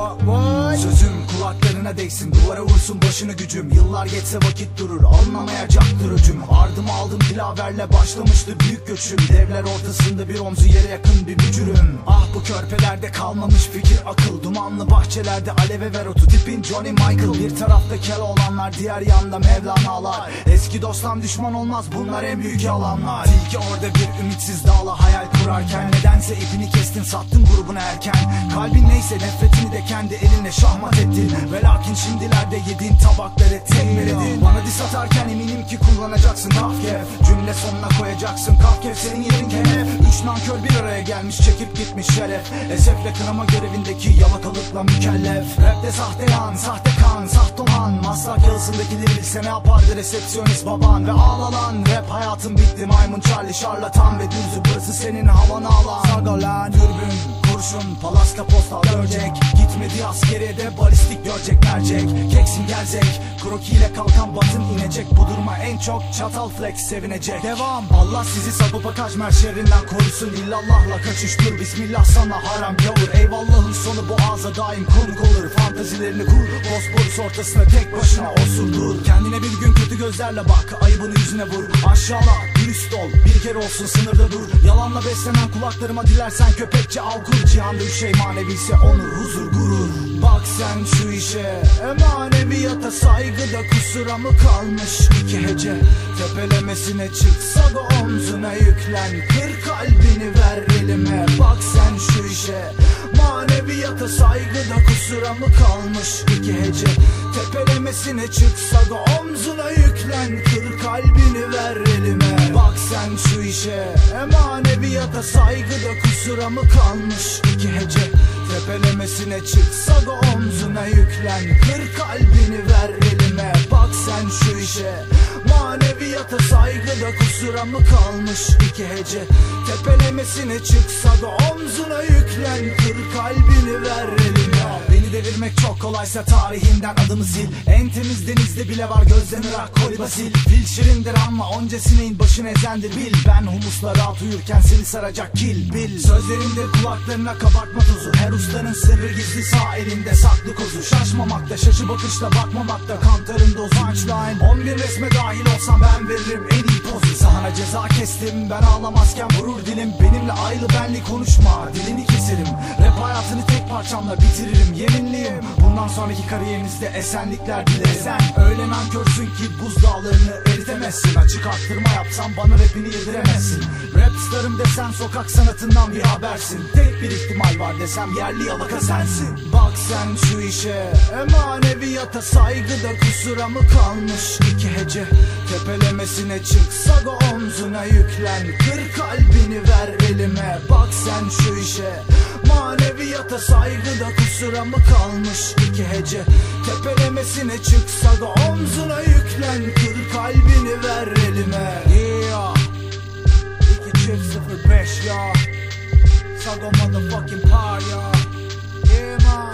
what, what? Tenine değsin Duvara vursun başını gücüm. Yıllar geçse vakit durur Alınamayacaktır öcüm. Ardımı aldım dilaverle başlamıştı büyük göçüm. Devler ortasında bir omzu yere yakın bir bücürüm. Ah bu körpelerde kalmamış fikir akıl. Dumanlı bahçelerde aleve ver otu. Tipin Johnny Michael. Bir tarafta kel olanlar diğer yanda Mevlana'lar. Eski dosttan düşman olmaz bunlar en büyük yalanlar. İyi orada bir ümitsiz dağla hayal kurarken. Nedense ipini kestin sattın grubunu erken. Kalbin neyse nefretini de kendi elinle şahmat ettin. Ve lakin şimdilerde yediğin tabakları tekmeledin Bana dis atarken eminim ki kullanacaksın kafkef Cümle sonuna koyacaksın kafkef senin yerin kenef Üç nankör bir araya gelmiş çekip gitmiş şeref. Esefle kınama görevindeki yalakalıkla mükellef. Rapte sahte yan, sahte kan, sahte olan Maslak yalısındakileri bilse ne yapardı resepsiyonist baban? Ve ağlalan rap hayatım bitti. Maymun Charlie şarlatan ve düzü Burası senin havanı alan. Sargolan, kurşun, palaska postal görecek. Gitmedi askeriye de balistik görecek mercek. Keksin gerzek, krokiyle kalkan batın inecek. Bu duruma en çok çatal flex sevinecek. Devam. Allah sizi sagopa kaçmer şerrinden korusun İllallahla kaçıştır Bismillah sana haram gavur. Eyvallahın sonu boğaza daim konuk olur Fantazilerini kur. Bosporus ortasına tek başına osurdur Kendine bir gün kötü gözlerle bak Ayıbını yüzüne vur. Aşağıla dürüst ol Bir kere olsun sınırda dur. Yalanla beslenen kulaklarıma dilersen köpekçe av kur. Cihanda üç şey maneviyse onur huzur gurur. Bak sen şu işe Emaneviyata saygıda kusura mı kalmış iki hece? Tepelemesine çıksa da omzuna yüklen Kır kalbini kusura mı kalmış iki hece? Tepelemesine çıksa da omzuna yüklen. Kır kalbini ver elime. Bak sen şu işe. Emaneviyata saygıda kusura mı kalmış iki hece? Tepelemesine çıksa da omzuna yüklen. Kır kalbini ver elime. Bak sen şu işe. Maneviyata saygıda kusura mı kalmış iki hece? Tepelemesine çıksa da omzuna yüklen. Kır kalbini ver elime make talk çok kolaysa tarihinden adımı sil. En temiz denizde bile var gözden ırak koy basil. Fil şirindir ama onca sineğin başını ezendir bil. Ben humusla rahat uyurken seni saracak kil bil. Sözlerimdir kulaklarına kabartma tozu Her ustanın sırrı gizli sağ elinde saklı kozu Şaşmamakta şaşı bakışla bakmamakta Kantarın dozu. Punchline. 11 resme dahil olsam ben veririm en iyi pozu. Sahana ceza kestim ben ağlamazken vurur dilim. Benimle aylı benli konuşma dilini keserim. Rap hayatını tek parçamla bitiririm. Yeminliyim Bundan sonraki kariyerinizde esenlikler dilerim. Sen öyle nankörsün ki buz dağlarını eritemezsin. Açık arttırma yapsam bana rapini yediremezsin. Rap starım desem sokak sanatından bir habersin. Tek bir ihtimal var desem yerli yalaka sensin. Bak sen şu işe emaneviyata saygıda kusura mı kalmış? İki hece Tepelemesine çıksa da omzuna yüklen. Kır kalbini ver elime Bak sen şu işe Edebiyata saygıda kusura mı kalmış iki hece. Tepelemesine çıksa da omzuna yüklen Kır kalbini ver elime. Yeah. 2 çift 05 ya. Sago motherfucking par ya. Yeah man.